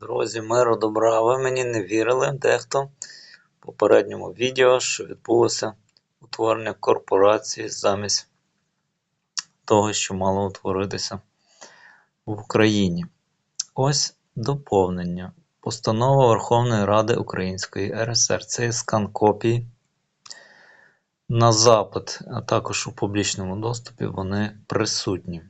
Друзі, миру добра, ви мені не вірили, дехто в попередньому відео, що відбулося утворення корпорації замість того, що мало утворитися в Україні. Ось доповнення. Постанова Верховної Ради Української РСР. Це скан копії. На запит, а також у публічному доступі вони присутні.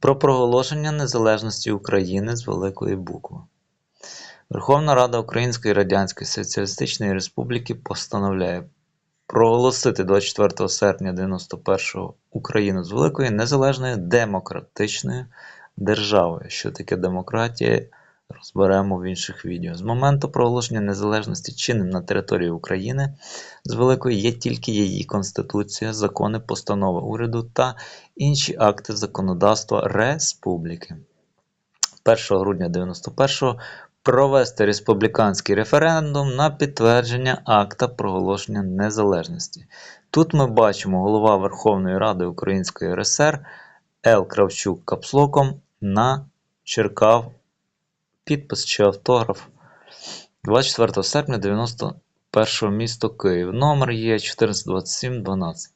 Про проголошення незалежності України з великої букви. Верховна Рада Української Радянської Соціалістичної Республіки постановляє проголосити 24 серпня 91 Україну з великою незалежною демократичною державою. Що таке демократія? Розберемо в інших відео. З моменту проголошення незалежності чинним на території України з великою є тільки її Конституція, закони, постанови уряду та інші акти законодавства Республіки. 1 грудня 91-го провести республіканський референдум на підтвердження акта проголошення незалежності. Тут ми бачимо голова Верховної Ради Української РСР Л. Кравчук Капслоком начеркав підпис чи автограф 24 серпня 91 місто Київ. Номер є 142712.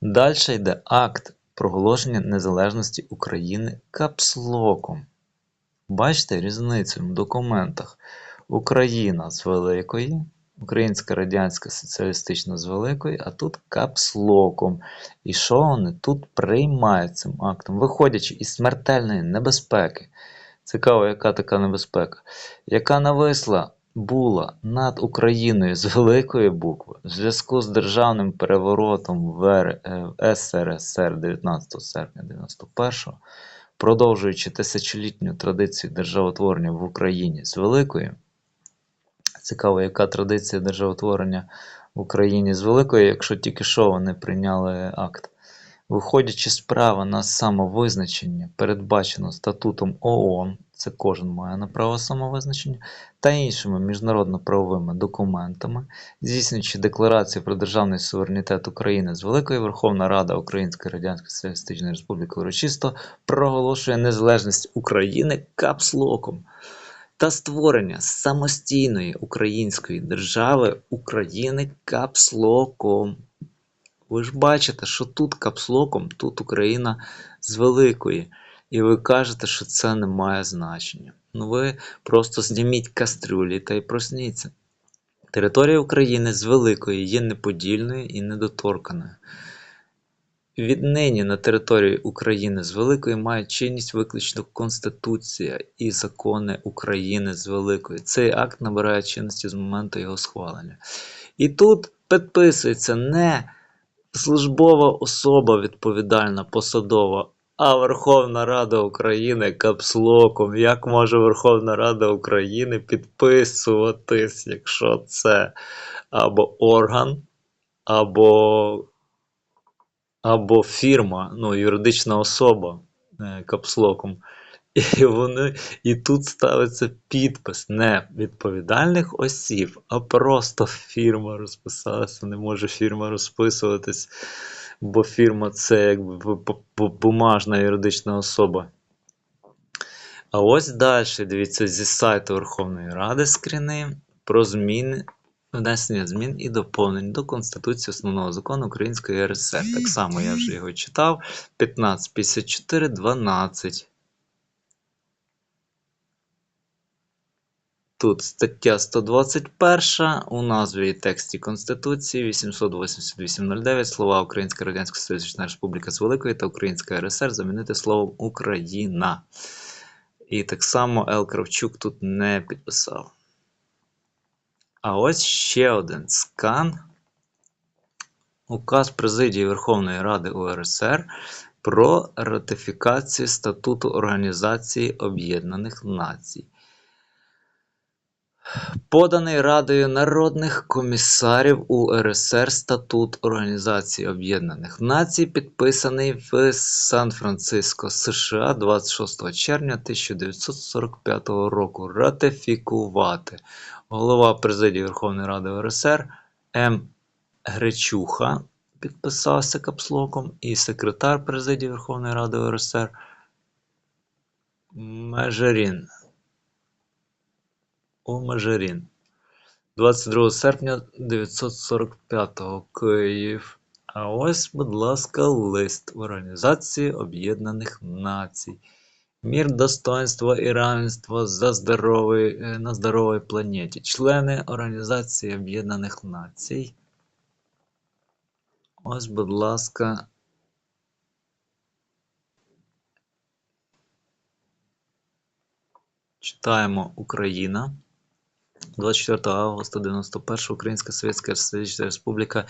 Далі йде акт проголошення незалежності України капслоком. Бачите різницю в документах. Україна з великої, Українська Радянська Соціалістична з великої, а тут капслоком. І що вони тут приймають цим актом, виходячи із смертельної небезпеки. Цікаво, яка така небезпека, яка нависла була над Україною з великої букви в зв'язку з державним переворотом в е, СРСР 19 серпня 91 продовжуючи тисячолітню традицію державотворення в Україні з великої. Цікаво, яка традиція державотворення в Україні з великої, якщо тільки що вони прийняли акт. Виходячи з права на самовизначення, передбачено статутом ООН, це кожен має на право самовизначення, та іншими міжнародно-правовими документами, здійснюючи декларацію про державний суверенітет України з Великої Верховна Рада Української Радянської Соціалістичної Республіки урочисто проголошує незалежність України капслоком та створення самостійної української держави України капслоком. Ви ж бачите, що тут капслоком, тут Україна з великої. І ви кажете, що це не має значення. Ну ви просто зніміть кастрюлі та й просніться. Територія України з великої є неподільною і недоторканою. Віднині на території України з Великої має чинність виключно Конституція і закони України з Великої. Цей акт набирає чинності з моменту його схвалення. І тут підписується не службова особа відповідальна, посадова, а Верховна Рада України капслоком. Як може Верховна Рада України підписуватись, якщо це або орган, або або фірма, ну, юридична особа е, капслоком. І вони, і тут ставиться підпис не відповідальних осіб, а просто фірма розписалася. Не може фірма розписуватись, бо фірма це якби бумажна юридична особа. А ось далі, дивіться, зі сайту Верховної Ради скріни про зміни, внесення змін і доповнень до Конституції Основного закону Української РСР. Так само я вже його читав. 1554.12. Тут стаття 121 у назві і тексті Конституції 888.09 слова Українська Радянська Соціалістична Республіка з Великої та Українська РСР замінити словом Україна. І так само Ел Кравчук тут не підписав. А ось ще один скан. Указ Президії Верховної Ради УРСР про ратифікацію статуту Організації Об'єднаних Націй. Поданий Радою народних комісарів УРСР Статут Організації Об'єднаних Націй, підписаний в Сан-Франциско, США 26 червня 1945 року. Ратифікувати голова президії Верховної Ради УРСР М. Гречуха підписався капслоком, і секретар президії Верховної Ради УРСР Межерін. У Межерін. 22 серпня 945 Київ. А ось, будь ласка, лист в Організації Об'єднаних Націй. Мір достоинства і равенства за здоровий, е, на здоровій планеті. Члени Організації Об'єднаних Націй. Ось, будь ласка. Читаємо Україна. 24 августа 91 Українська Советская Социалистическая Республика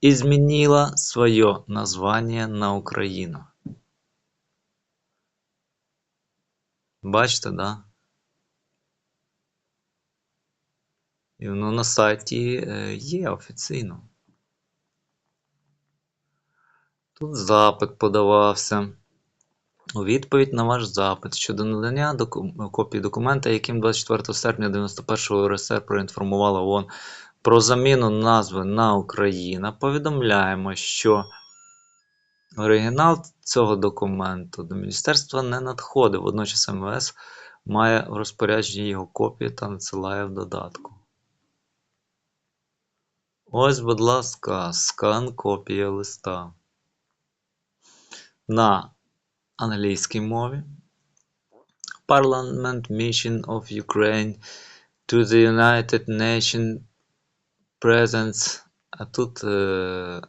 изменила свое название на Україну. Бачите, да? І воно на сайті е, є офіційно. Тут запит подавався. У відповідь на ваш запит щодо надання доку- копії документа, яким 24 серпня 91 РСР проінформувала ООН про заміну назви на Україна, повідомляємо, що оригінал цього документу до міністерства не надходив. Водночас МВС має в розпорядженні його копію та надсилає в додатку. Ось, будь ласка, скан копія листа. На англійській мові. Parliament Mission of Ukraine to the United Nations Presents. А тут е,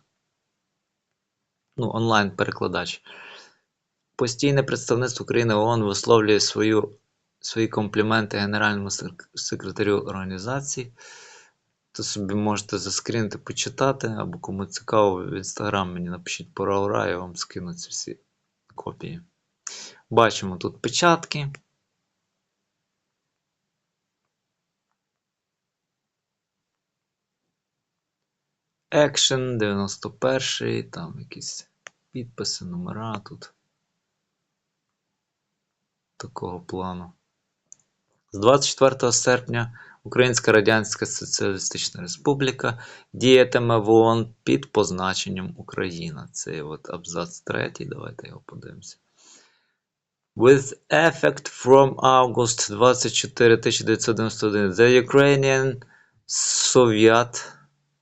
ну, онлайн-перекладач. Постійне представництво України ООН висловлює свою, свої компліменти Генеральному секретарю організації. То собі можете заскрінити, почитати, або кому цікаво, в інстаграм мені напишіть пора ура, я вам скину ці всі копії. Бачимо тут печатки. Action 91, там якісь підписи, номера тут. Такого плану. З 24 серпня Українська Радянська Соціалістична Республіка діятиме в ООН під позначенням Україна. Це от абзац третій, давайте його подивимося. With effect from August 24 1991, the Ukrainian Soviet,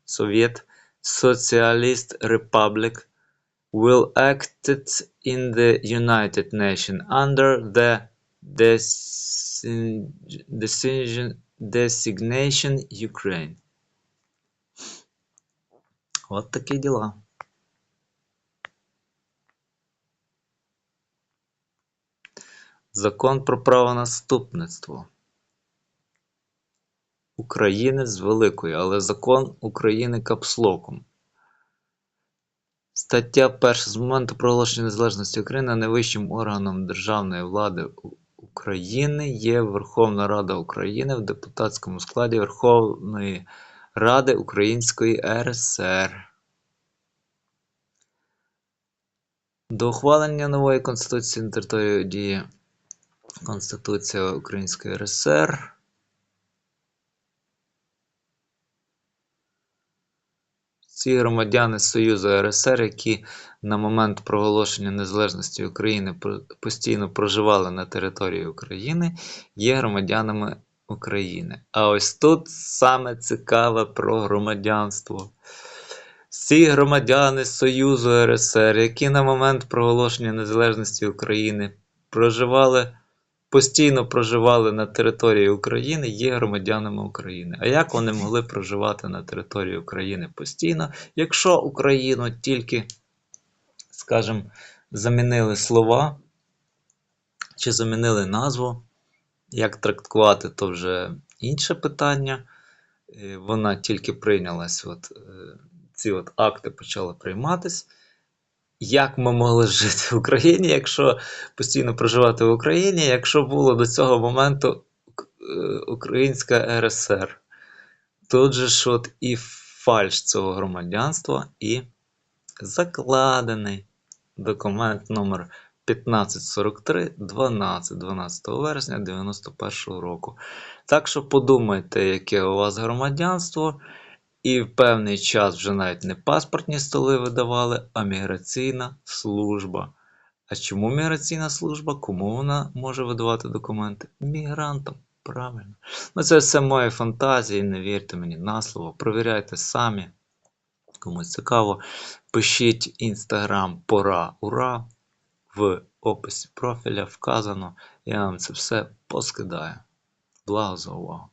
Soviet Socialist Republic will act in the United Nations under the decision, designation Ukraine. От такі діла. Закон про правонаступництво. України з великою, але закон України капслоком. Стаття 1. З моменту проголошення незалежності України найвищим органом державної влади України є Верховна Рада України в депутатському складі Верховної Ради Української РСР. До ухвалення нової Конституції на території діє Конституція Української РСР. Всі громадяни Союзу РСР, які на момент проголошення незалежності України постійно проживали на території України, є громадянами України. А ось тут саме цікаве про громадянство. Всі громадяни Союзу РСР, які на момент проголошення незалежності України проживали, постійно проживали на території України, є громадянами України. А як вони могли проживати на території України постійно, якщо Україну тільки, скажімо, замінили слова чи замінили назву? Як трактувати, то вже інше питання. Е, Вона тільки прийнялась, от, е, ці от акти почали прийматись. Як ми могли жити в Україні, якщо постійно проживати в Україні, якщо було до цього моменту е, Українська РСР? Тут же ж от і фальш цього громадянства, і закладений документ номер 1543 12 12 вересня 91 року. Так що подумайте, яке у вас громадянство, і в певний час вже навіть не паспортні столи видавали, а міграційна служба А чому міграційна служба? Кому вона може видавати документи? Мігрантам. Правильно. Ну, це все мої фантазії, не вірте мені на слово. Провіряйте самі. Комусь цікаво. Пишіть інстаграм пора ура. В описі профіля вказано. Я вам це все поскидаю. Благо за увагу.